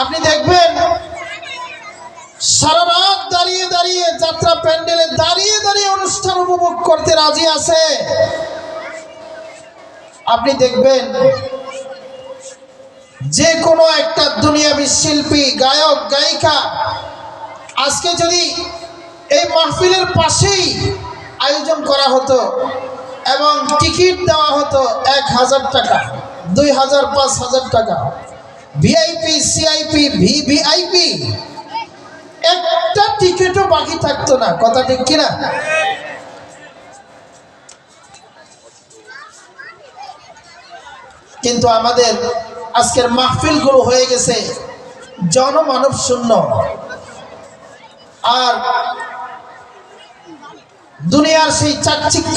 আপনি দেখবেন সারা রাত দাঁড়িয়ে দাঁড়িয়ে যাত্রা প্যান্ডেলে দাঁড়িয়ে দাঁড়িয়ে অনুষ্ঠান উপভোগ করতে রাজি আছে? আপনি দেখবেন যে কোনো একটা দুনিয়াবী শিল্পী, গায়ক, গায়িকা আজকে যদি এই মাহফিলের পাশেই আয়োজন করা হতো এবং টিকিট দেওয়া হতো এক হাজার টাকা, দুই হাজার, পাঁচ হাজার টাকা ভিআইপি সিআইপি ভিভিআইপি একটা টিকিটও বাকি থাকতো না, কথা ঠিক কিনা? কিন্তু আমাদের আজকের মাহফিলগুলো হয়ে গেছে জনমানব শূন্য। আর দুনিয়ার সেই চাকচিক্য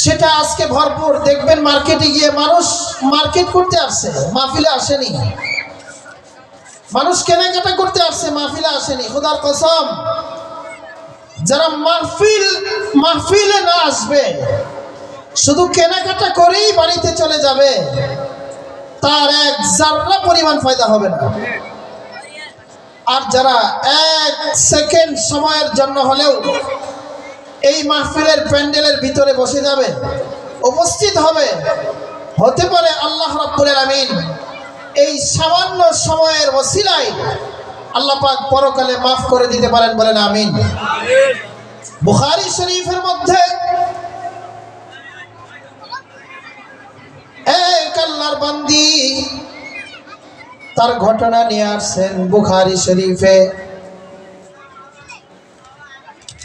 সেটা আজকে ভরপুর। দেখবেন মার্কেটে গিয়ে মানুষ মার্কেট করতে আসছে মাহফিলে আসেনি। মানুষ কেনাকাটা করতে আসছে মাহফিলে আসেনি। খোদার কসম, যারা মাহফিল, মাহফিলে না আসবে, শুধু কেনাকাটা করেই বাড়িতে চলে যাবে, তার এক জাররা পরিমাণ ফায়দা হবে না। আর যারা এক সেকেন্ড সময়ের জন্য হলেও এই মাহফিলের প্যান্ডেলের ভিতরে বসে যাবে, উপস্থিত হবে। হতে পারে আল্লাহ রাব্বুল আমিন এই সামান্য সময়ের ওসিলায় আল্লাহ পাক পরকালে মাফ করে দিতে পারেন বলেন আমিন। বুখারী শরীফের মধ্যে তার ঘটনা নিয়ে আসছেন বুখারি শরীফে।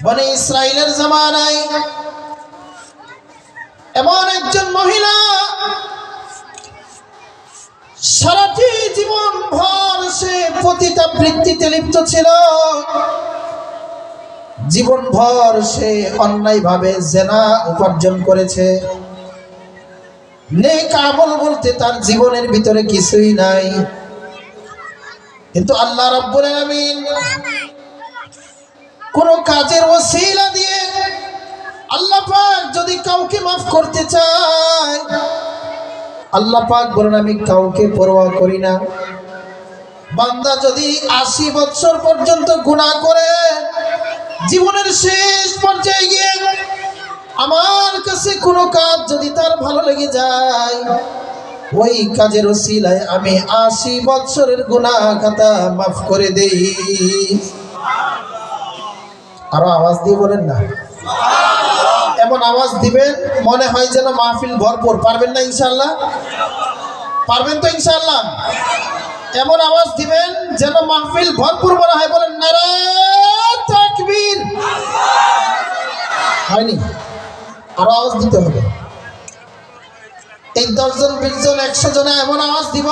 বনে ইসরায়েলের জামানায় এমন একজন মহিলা সারাটি জীবন ভর সে পতিতা বৃত্তিতে লিপ্ত ছিল। জীবন ভর সে অন্যায়ভাবে জেনা উপার্জন করেছে। নেক বলতে তার জীবনের ভিতরে কিছুই নাই। কিন্তু আল্লাহ রাব্বুল আলামিন কোন কাজের ওসিলা দিয়ে আল্লাহ পাক যদি কাউকে মাফ করতে চায়, আল্লাহ পাক বলেন, আমি কাউকে পরোয়া করি না। বান্দা যদি আশি বৎসর পর্যন্ত গুনাহ করে, জীবনের শেষ পর্যায়ে গিয়ে আমার কাছে কোনো কাজ যদি তার ভালো লেগে যায়, ওই কাজের ওসিলায় আমি আশি বৎসরের গুনাহ খাতা মাফ করে দেই। আরও আওয়াজ দিয়ে বলেন না। এমন আওয়াজ দিবেন, মনে হয় যেন মাহফিল ভরপুর। পারবেন না ইনশাল্লাহ পারবেন তো ইনশাল্লাহ এমন আওয়াজ দিবেন যেন মাহফিল ভরপুর মনে হয়। বলেন তাকবীর। হয়নি? আরও আওয়াজ দিতে হবে। এই দশজন, বিশ জন, একশো জনে এমন আওয়াজ দিব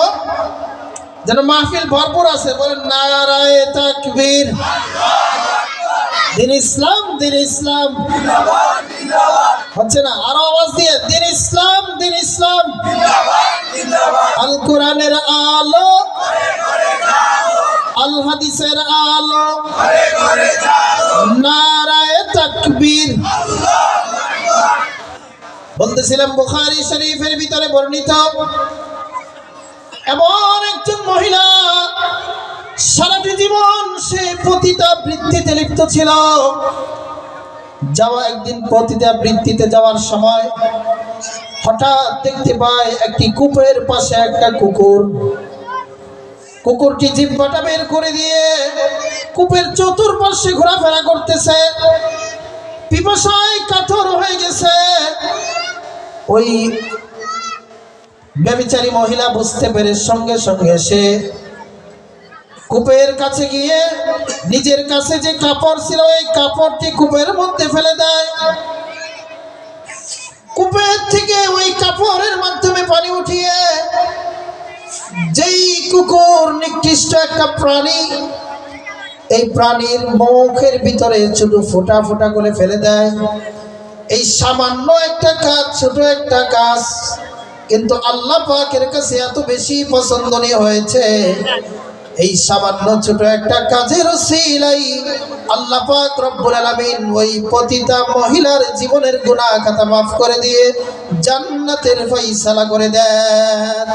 যেন মাহফিল ভরপুর আছে। বলেন নারায় তাকবীর। দিন ইসলাম দিন ইসলাম। হচ্ছে না? আরও আওয়াজ দিয়ে, দিন ইসলাম দিন ইসলাম। আল কোরআনের আলো। আল হাদিসের আলো। নারায় বলতেছিলাম, বুখারী শরীফের ভিতরে বর্ণিত, এমন একজন মহিলা পতিতা বৃত্তিতে লিপ্ত ছিল। যাওয়া একদিন পতিতা বৃত্তিতে যাওয়ার সময় হঠাৎ দেখতে পায় একটি কূপের পাশে একটা কুকুর। কুকুরটি জিব্বাটা বের করে দিয়ে কূপের চতুর্পাশে ঘোরাফেরা করতেছে। পিপাসায় কাতর হয়ে গেছে। ওই ব্যবিচারী মহিলা বুঝতে পেরে সঙ্গে সঙ্গে সে কূপের কাছে গিয়ে নিজের কাছে যে কাপড় ছিল ওই কাপড়টি কূপের মধ্যে ফেলে দেয়। কূপের থেকে ওই কাপড়ের মাধ্যমে পানি উঠিয়ে যেই কুকুর নিকৃষ্ট একটা প্রাণী, এই প্রাণীর মুখের ভিতরে শুধু ফোটা ফোটা করে ফেলে দেয়। এই সামান্য একটা কাজ, ছোট একটা কাজ, কিন্তু আল্লাহ পাকের কাছে এত বেশি পছন্দনীয় হয়েছে। এই সামান্য ছোট একটা কাজের সিলাই আল্লাহ পাক রব্বুল আলামিন ওই পতিতা মহিলার জীবনের গুনাহ খাতা মাফ করে দিয়ে জান্নাতের ফয়সালা করে দেন।